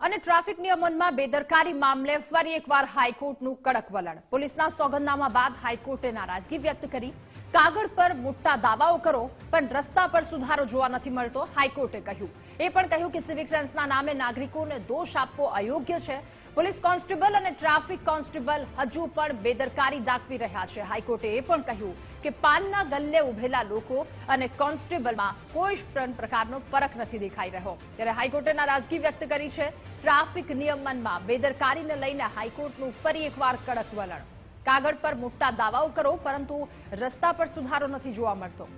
અને ટ્રાફિક નિયમનમાં બેદરકારી મામલે ફરી એકવાર હાઈકોર્ટનું કડક વલણ. પોલીસના સોગંદનામા બાદ હાઈકોર્ટે નારાજગી વ્યક્ત કરી. કાગળ પર મોટા દાવાઓ કરો, પણ રસ્તા પર સુધારો જોવા નથી મળતો, હાઈકોર્ટે કહ્યું. એ પણ કહ્યું કે સિવિક સેન્સના નામે નાગરિકોને દોષ આપવો અયોગ્ય છે. પોલીસ કોન્સ્ટેબલ અને ટ્રાફિક કોન્સ્ટેબલ હજુ પણ બેદરકારી દાખવી રહ્યા છે. હાઈકોર્ટે એ પણ કહ્યું કે પાનના ગલ્લે ઉભેલા લોકો અને કોન્સ્ટેબલમાં કોઈ જ પ્રકારનો ફરક નથી દેખાઈ રહ્યો. ત્યારે હાઈકોર્ટે નારાજગી વ્યક્ત કરી છે. ટ્રાફિક નિયમનમાં બેદરકારીને લઈને હાઈકોર્ટનું ફરી એકવાર કડક વલણ. કાગળ પર મોટા દાવાઓ કરો, પરંતુ રસ્તા પર સુધારો નથી જોવા મળતો.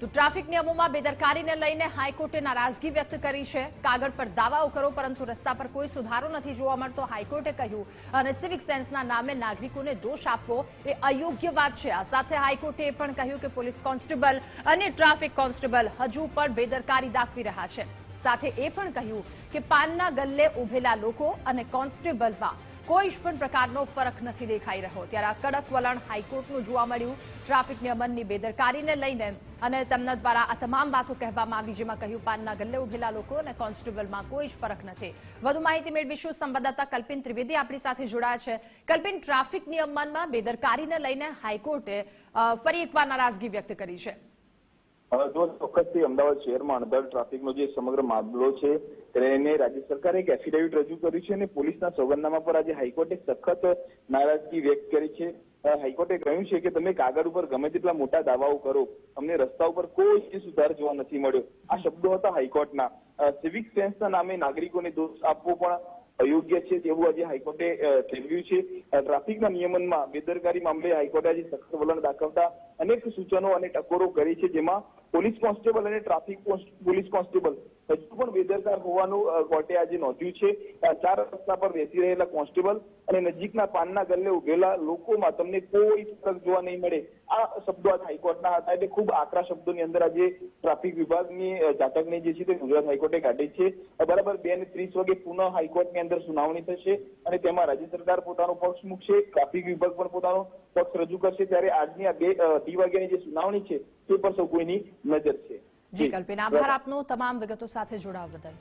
તો ટ્રાફિક નિયમોમાં બેદરકારીને લઈને હાઈકોર્ટે નારાજગી વ્યક્ત કરી છે. કાગળ પર દાવાઓ કરો, પરંતુ રસ્તા પર કોઈ સુધારો નથી જોવા મળતો, હાઈકોર્ટે કહ્યું. અને સિવિક સેન્સના નામે નાગરિકોને દોષ આપવો એ અયોગ્ય વાત છે. આ સાથે હાઈકોર્ટે પણ કહ્યું કે પોલીસ કોન્સ્ટેબલ અને ટ્રાફિક કોન્સ્ટેબલ હજુ પણ બેદરકારી દાખવી રહ્યા છે. સાથે એ પણ કહ્યું કે પાનના ગલ્લે ઉભેલા લોકો અને કોન્સ્ટેબલમાં કોઈ પણ પ્રકારનો ફરક નથી દેખાઈ રહ્યો. ત્યારે આ કડક વલણ હાઈકોર્ટનું જોવા મળ્યું. ટ્રાફિક નિયમનની બેદરકારીને લઈને અને તેમના દ્વારા આ તમામ વાતો કહેવામાં આવી, જેમાં કહ્યું, પાનના ગલ્લે ઉભેલા લોકો અને કોન્સ્ટેબલમાં કોઈ જ ફરક નથી. વધુ માહિતી મેળવીશું સંવાદદાતા કલ્પિન ત્રિવેદી આપણી સાથે જોડાયા છે. કલ્પિન, ટ્રાફિક નિયમનમાં બેદરકારીને લઈને હાઈકોર્ટે ફરી એકવાર નારાજગી વ્યક્ત કરી છે. ચોક્કસથી અમદાવાદ શહેરમાં અણધાર ટ્રાફિકનો જે સમગ્ર મામલો છે, તેને રાજ્ય સરકારે એક એફિડેવિટ રજૂ કર્યું છે અને પોલીસના સોગંદનામા પર આજે હાઈકોર્ટે સખત નારાજગી વ્યક્ત કરી છે. હાઈકોર્ટે કહ્યું છે કે તમે કાગળ ઉપર ગમે તેટલા મોટા દાવાઓ કરો, અમને રસ્તા ઉપર કોઈ સુધાર જોવા નથી મળ્યો. આ શબ્દો હતા હાઈકોર્ટના. સિવિક સેન્સના નામે નાગરિકોને દોષ આપવો પણ અયોગ્ય છે તેવું આજે હાઈકોર્ટે અ, ઠેરવ્યું છે. ટ્રાફિકના નિયમનમાં બેદરકારી મામલે હાઈકોર્ટે આજે સખત વલણ દાખવતા અનેક સૂચનો અને ટકોરો કરી છે જેમાં પોલીસ કોન્સ્ટેબલ અને ટ્રાફિક પોલીસ કોન્સ્ટેબલ હજુ પણ બેદરકાર હોવાનું કોર્ટે આજે નોંધ્યું છે ચાર રસ્તા પર બેસી રહેલા કોન્સ્ટેબલ અને નજીકના પાનના ગલ્લે ઉભેલા લોકોમાં તમને કોઈ ફરક જોવા નહીં મળે. આ શબ્દો આજે હાઈકોર્ટના હતા એટલે ખૂબ આકરા શબ્દોની અંદર આજે ટ્રાફિક વિભાગની અ, જે છે તે ગુજરાત હાઈકોર્ટે કાઢી છે. બરાબર બે ને ત્રીસ વાગે પુનઃ હાઈકોર્ટની અંદર સુનાવણી થશે અને તેમાં રાજ્ય સરકાર પોતાનો પક્ષ મૂકશે ટ્રાફિક વિભાગ પણ પોતાનો પક્ષ રજૂ કરશે. ત્યારે આજની આ બે અઢી વાગ્યાની જે સુનાવણી છે તે પર સૌ કોઈની નજર છે. જી કલ્પિન આભાર આપનો તમામ વિગતો સાથે જોડાવા બદલ.